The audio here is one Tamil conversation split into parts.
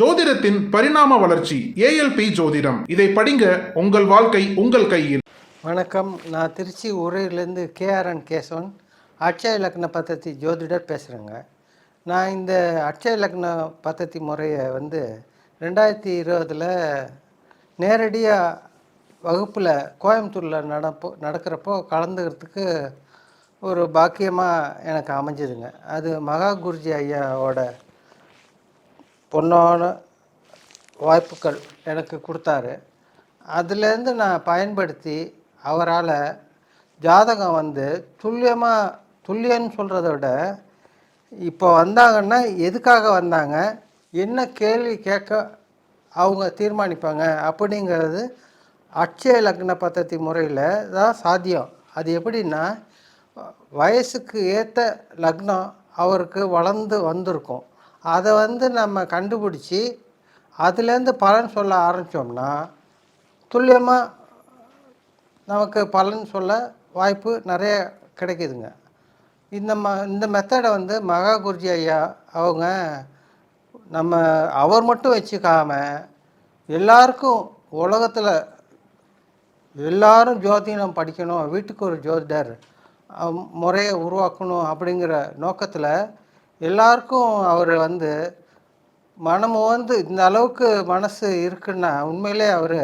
ஜோதிடத்தின் பரிணாம வளர்ச்சி ஏஎல்பி ஜோதிடம். இதை படிங்க உங்கள் வாழ்க்கை உங்கள் கையில். வணக்கம். நான் திருச்சி உரையிலேருந்து கேஆர்என் கேசவன். அட்சய லக்ன பத்தத்தி ஜோதிடர் பேசுகிறேங்க நான் இந்த அட்சய லக்ன பத்தத்தி முறையை வந்து ரெண்டாயிரத்தி இருபதில் நேரடியாக வகுப்பில் கோயம்புத்தூரில் நடப்போ நடக்கிறப்போ கலந்துக்கிறதுக்கு ஒரு பாக்கியமாக எனக்கு அமைஞ்சதுங்க. அது மகா குருஜி ஐயாவோட பொன்னான வாய்ப்புகள் எனக்கு கொடுத்தாரு. அதுலேருந்து நான் பயன்படுத்தி அவரால் ஜாதகம் வந்து துல்லியமாக துல்லியம்னு சொல்கிறத விட இப்போ வந்தாங்கன்னா எதுக்காக வந்தாங்க என்ன கேள்வி கேட்க அவங்க தீர்மானிப்பாங்க அப்படிங்கிறது அட்சய லக்ன பத்தத்தி முறையில் தான் சாத்தியம். அது எப்படின்னா வயசுக்கு ஏற்ற லக்னம் அவருக்கு வளர்ந்து வந்திருக்கும். அதை வந்து நம்ம கண்டுபிடிச்சி அதுலேருந்து பலன் சொல்ல ஆரம்பித்தோம்னா துல்லியமாக நமக்கு பலன் சொல்ல வாய்ப்பு நிறைய கிடைக்குதுங்க. இந்த ம இந்த மெத்தடை வந்து மகா குருஜி ஐயா அவங்க நம்ம அவர் மட்டும் வச்சுக்காம எல்லாருக்கும் உலகத்தில் எல்லாரும் ஜோதிடம் படிக்கணும் வீட்டுக்கு ஒரு ஜோதிடர் முறையை உருவாக்கணும் அப்படிங்கிற நோக்கத்தில் எல்லாருக்கும் அவர் வந்து மனம் வந்து இந்த அளவுக்கு மனசு இருக்குன்னா உண்மையிலே அவர்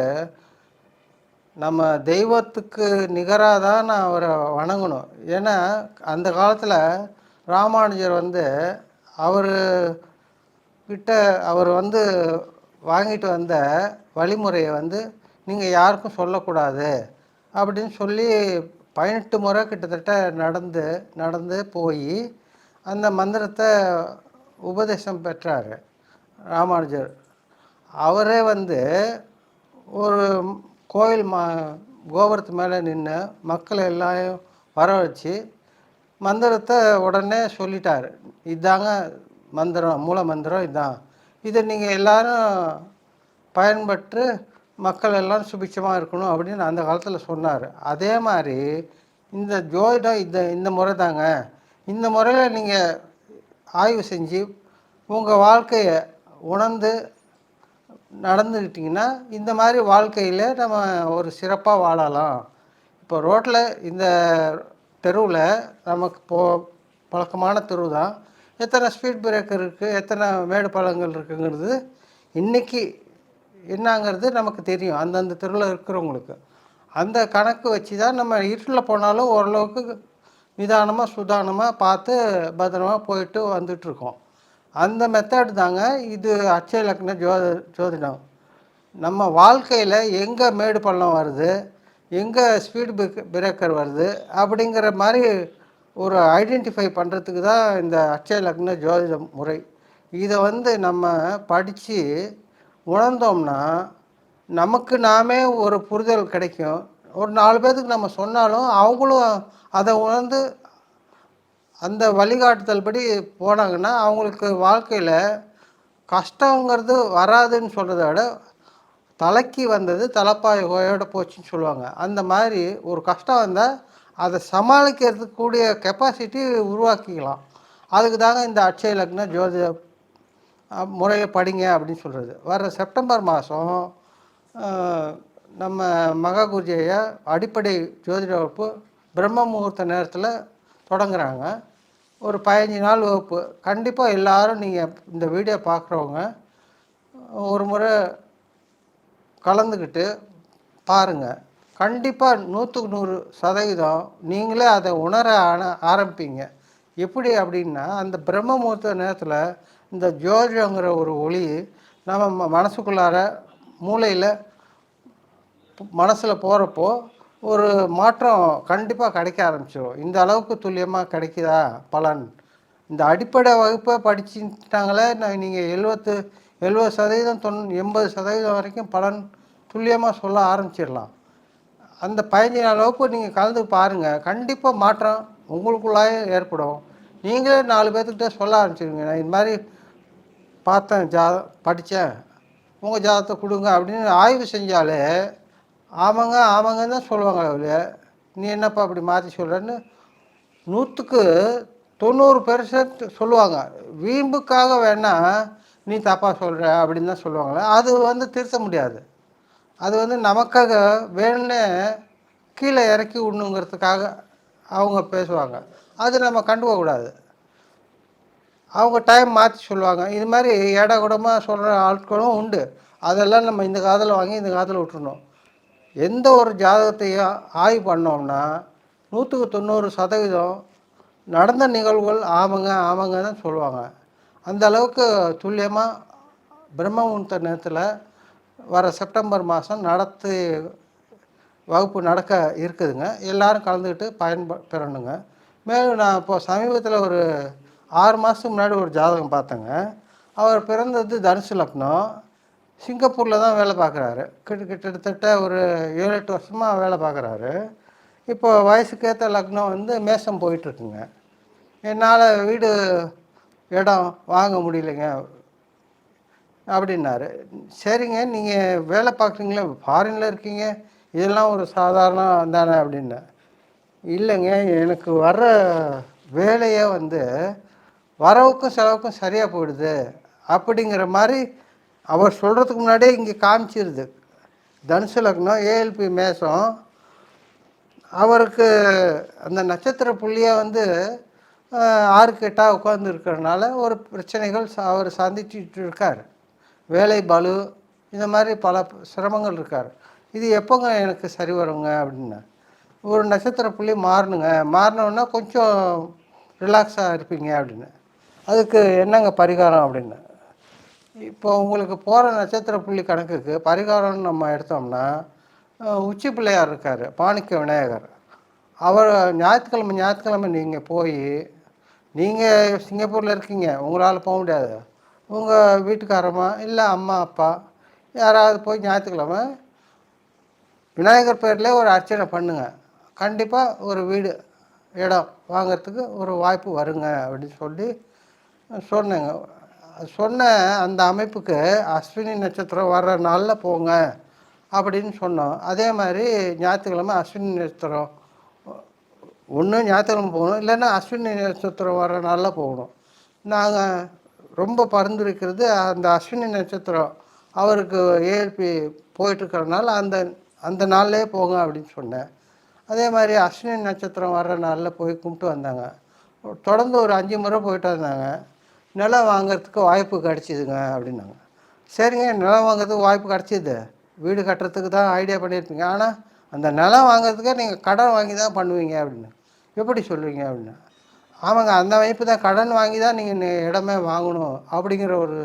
நம்ம தெய்வத்துக்கு நிகராக தான் நான் அவரை வணங்கணும். ஏன்னா அந்த காலத்தில் ராமானுஜர் வந்து அவர் கிட்ட அவர் வந்து வாங்கிட்டு வந்த வழிமுறையை வந்து நீங்கள் யாருக்கும் சொல்லக்கூடாது அப்படின்னு சொல்லி பதினெட்டு முறை கிட்டத்தட்ட நடந்து நடந்து போய் அந்த மந்திரத்தை உபதேசம் பெற்றார் ராமானுஜர். அவரே வந்து ஒரு கோயில் மா கோபுரத்து மேலே நின்று மக்களை எல்லாம் வர வச்சு மந்திரத்தை உடனே சொல்லிட்டார். இதாங்க மந்திரம் மூல மந்திரம் இதான். இதை நீங்கள் எல்லாரும் பயன்பட்டு மக்கள் எல்லாம் சுபிட்சமாக இருக்கணும் அப்படின்னு அந்த காலத்தில் சொன்னார். அதே மாதிரி இந்த ஜோதிடம் இந்த இந்த முறை தாங்க. இந்த முறையில் நீங்கள் ஆய்வு செஞ்சு உங்கள் வாழ்க்கையை உணர்ந்து நடந்துக்கிட்டிங்கன்னா இந்த மாதிரி வாழ்க்கையில் நம்ம ஒரு சிறப்பாக வாழலாம். இப்போ ரோட்டில் இந்த தெருவில் நமக்கு போ பழக்கமான தெரு தான். எத்தனை ஸ்பீட் பிரேக்கர் இருக்குது எத்தனை மேடு பழங்கள் இருக்குங்கிறது இன்றைக்கி என்னங்கிறது நமக்கு தெரியும். அந்தந்த தெருவில் இருக்கிறவங்களுக்கு. அந்த கணக்கு வச்சு தான் நம்ம இருட்டில் போனாலும் ஓரளவுக்கு நிதானமாக சுதானமாக பார்த்து பத்திரமா போயிட்டு வந்துட்டுருக்கோம். அந்த மெத்தட் தாங்க இது அட்சய லக்ன ஜோ ஜோதிடம். நம்ம வாழ்க்கையில் எங்கே மேடு பள்ளம் வருது எங்கே ஸ்பீடு பிரேக் பிரேக்கர் வருது அப்படிங்கிற மாதிரி ஒரு ஐடென்டிஃபை பண்ணுறதுக்கு தான் இந்த அட்சய லக்ன ஜோதிட முறை. இதை வந்து நம்ம படித்து உணர்ந்தோம்னா நமக்கு நாமே ஒரு புரிதல் கிடைக்கும். ஒரு நாலு பேர்த்துக்கு நம்ம சொன்னாலும் அவங்களும் அதை உணர்ந்து அந்த வழிகாட்டுதல் படி போனாங்கன்னா அவங்களுக்கு வாழ்க்கையில் கஷ்டங்கிறது வராதுன்னு சொல்கிறத விட தலைக்கு வந்தது தலைப்பாய் ஓயோட போச்சுன்னு சொல்லுவாங்க. அந்த மாதிரி ஒரு கஷ்டம் வந்தால் அதை சமாளிக்கிறதுக்கு கூடிய கெப்பாசிட்டி உருவாக்கிக்கலாம். அதுக்கு தாங்க இந்த அட்சய லக்ன ஜோதிட முறையில் முறையை படிங்க அப்படின்னு சொல்கிறது வர செப்டம்பர் மாதம் நம்ம மகா குருஜியை அடிப்படை ஜோதிட வகுப்பு பிரம்ம முகூர்த்த நேரத்தில் தொடங்குறாங்க. ஒரு பதினஞ்சு நாள் வகுப்பு. கண்டிப்பாக எல்லாரும் நீங்கள் இந்த வீடியோ பார்க்குறவங்க ஒரு முறை கலந்துக்கிட்டு பாருங்கள் கண்டிப்பாக நூற்றுக்கு நூறு சதவீதம் நீங்களே அதை உணர ஆன ஆரம்பிப்பீங்க. எப்படி அப்படின்னா அந்த பிரம்ம முகூர்த்த நேரத்தில் இந்த ஜோதிடங்கிற ஒரு ஒளி நம்ம ம- மனசுக்குள்ளார மூளையில் மனசில் போகிறப்போ ஒரு மாற்றம் கண்டிப்பாக கிடைக்க ஆரம்பிச்சிடும் இந்த அளவுக்கு துல்லியமாக கிடைக்குதா? பலன். இந்த அடிப்படை வகுப்பை படிச்சுட்டாங்களே நான் நீங்கள் எழுபத்து எழுபது சதவீதம் தொண் எண்பது சதவீதம் வரைக்கும் பலன் துல்லியமாக சொல்ல ஆரம்பிச்சிடலாம். அந்த பதினஞ்சு நாள் வகுப்பு நீங்கள் கலந்து பாருங்கள் கண்டிப்பாக மாற்றம் உங்களுக்குள்ளாயே ஏற்படும். நீங்களே நாலு பேர்த்துக்கிட்ட சொல்ல ஆரம்பிச்சிருங்க நான் இந்த மாதிரி பார்த்தேன் ஜா படித்தேன் உங்கள் ஜாதகத்தை கொடுங்க அப்படின்னு ஆய்வு செஞ்சாலே ஆமாங்க ஆமாங்கன்னு தான் சொல்லுவாங்க அவரு. நீ என்னப்பா அப்படி மாற்றி சொல்கிறேன்னு நூற்றுக்கு தொண்ணூறு பெர்சன்ட் சொல்லுவாங்க. வீம்புக்காக வேணால் நீ தப்பாக சொல்கிற அப்படின்னு தான் சொல்லுவாங்களே அது வந்து திருத்த முடியாது. அது வந்து நமக்காக வேணும்னே கீழே இறக்கி விடணுங்கிறதுக்காக அவங்க பேசுவாங்க. அது நம்ம கண்டுக்கக்கூடாது அவங்க டைம் மாற்றி சொல்லுவாங்க. இது மாதிரி இட கூடமாக சொல்கிற ஆட்களும் உண்டு. அதெல்லாம் நம்ம இந்த காதில் வாங்கி இந்த காதில் விட்டுருணும் எந்த ஒரு ஜாதகத்தையும் ஆய்வு பண்ணோம்னா நூற்றுக்கு தொண்ணூறு சதவீதம் நடந்த நிகழ்வுகள் ஆமாங்க ஆமாங்க தான் சொல்லுவாங்க. அந்த அளவுக்கு துல்லியமாக பிரம்ம முகூர்த்த நேரத்தில் வர செப்டம்பர் மாதம் நடத்தி வகுப்பு நடக்க இருக்குதுங்க. எல்லோரும் கலந்துக்கிட்டு பயன்ப பெறணுங்க. மேலும் நான் இப்போ சமீபத்தில் ஒரு ஆறு மாதத்துக்கு முன்னாடி ஒரு ஜாதகம் பார்த்தேங்க. அவர் பிறந்தது தனுசு லக்னம். சிங்கப்பூரில் தான் வேலை பார்க்குறாரு. கிட்ட கிட்டத்தட்ட ஒரு ஏழு எட்டு வருஷமாக வேலை பார்க்குறாரு. இப்போ வயசுக்கேற்ற லக்னம் வந்து மேசம் போயிட்டுருக்குங்க. என்னால் வீடு இடம் வாங்க முடியலைங்க அப்படின்னாரு. சரிங்க நீங்கள் வேலை பார்க்குறீங்களே? ஃபாரினில் இருக்கீங்க. இதெல்லாம் ஒரு சாதாரணம் தானே அப்படின்னேன் இல்லைங்க எனக்கு வர்ற வேலையே வந்து வரவுக்கும் செலவுக்கும் சரியாக போயிடுது. அப்படிங்கிற மாதிரி அவர் சொல்கிறதுக்கு முன்னாடியே இங்கே காமிச்சிருது. தனுசு லக்னம் ஏஎல்பி மேசம் அவருக்கு அந்த நட்சத்திர புள்ளியை வந்து ஆஹ், உட்காந்துருக்கிறதுனால ஒரு பிரச்சனைகள் ச- அவர் சந்திச்சிட்டு இருக்கார். வேலை பளு இந்த மாதிரி பல சிரமங்கள் இருக்கார். இது எப்போங்க எனக்கு சரி வருங்க அப்படின்னு. ஒரு நட்சத்திர புள்ளி மாறணுங்க. மாறினோன்னா கொஞ்சம் ரிலாக்ஸாக இருப்பீங்க அப்படின்னு. அதுக்கு என்னங்க பரிகாரம் அப்படின்னு. இப்போ உங்களுக்கு போகிற நட்சத்திர புள்ளி கணக்குக்கு பரிகாரம்னு நம்ம எடுத்தோம்னா உச்சி பிள்ளையார் இருக்கார் பாணிக்க விநாயகர். அவர் ஞாயிற்றுக்கிழமை ஞாயிற்றுக்கிழமை நீங்கள் போய் நீங்கள் சிங்கப்பூரில் இருக்கீங்க உங்களால் போக முடியாது. உங்கள் வீட்டுக்காரம்மா இல்லை அம்மா அப்பா யாராவது போய் ஞாயிற்றுக்கிழமை விநாயகர் பேரில் ஒரு அர்ச்சனை பண்ணுங்க. கண்டிப்பாக ஒரு வீடு இடம் வாங்கிறதுக்கு ஒரு வாய்ப்பு வருங்க அப்படின்னு சொல்லி சொன்னேங்க. சொன்ன அந்த அமைப்புக்கு அஸ்வினி நட்சத்திரம் வர்ற நாளில் போங்க அப்படின்னு சொன்னோம். அதே மாதிரி ஞாயிற்றுக்கிழமை அஸ்வினி நட்சத்திரம் ஒன்று ஞாயிற்றுக்கிழமை போகணும் இல்லைன்னா அஸ்வினி நட்சத்திரம் வர்ற நாளில் போகணும். நாங்கள் ரொம்ப பரிந்துரைக்கிறது அந்த அஸ்வினி நட்சத்திரம் அவருக்கு ஏஎல்பி போயிட்டுருக்கறனால அந்த அந்த நாள்லேயே போங்க அப்படின்னு சொன்னேன். அதே மாதிரி அஸ்வினி நட்சத்திரம் வர்ற நாளில் போய் கும்பிட்டு வந்தாங்க. தொடர்ந்து ஒரு அஞ்சு முறை போயிட்டு வந்தாங்க. நிலம் வாங்குறதுக்கு வாய்ப்பு கிடச்சிதுங்க அப்படின்னாங்க. சரிங்க நிலம் வாங்குறதுக்கு வாய்ப்பு கிடச்சிது. வீடு கட்டுறதுக்கு தான் ஐடியா பண்ணியிருப்பீங்க. ஆனால் அந்த நிலம் வாங்கிறதுக்கே நீங்கள் கடன் வாங்கி தான் பண்ணுவீங்க அப்படின்னு. எப்படி சொல்லுவீங்க அப்படின்னு? ஆமாங்க அந்த அமைப்பு தான். கடன் வாங்கி தான் நீங்கள் இடமே வாங்கணும் அப்படிங்கிற ஒரு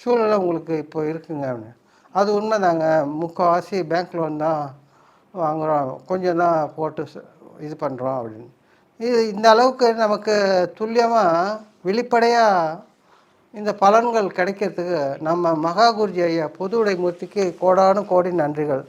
சூழ்நிலை உங்களுக்கு இப்போ இருக்குங்க அப்படின்னு. அது உண்மை தாங்க முக்கால்வாசி பேங்க் லோன் தான் வாங்குகிறோம் கொஞ்சம் தான் போட்டு இது பண்ணுறோம் அப்படின்னு. இது இந்த அளவுக்கு நமக்கு துல்லியமாக வெளிப்படையாக இந்த பலன்கள் கிடைக்கிறதுக்கு நம்ம மகா குருஜி ஐயா பொது உடைமூர்த்திக்கு கோடானு கோடி நன்றிகள்.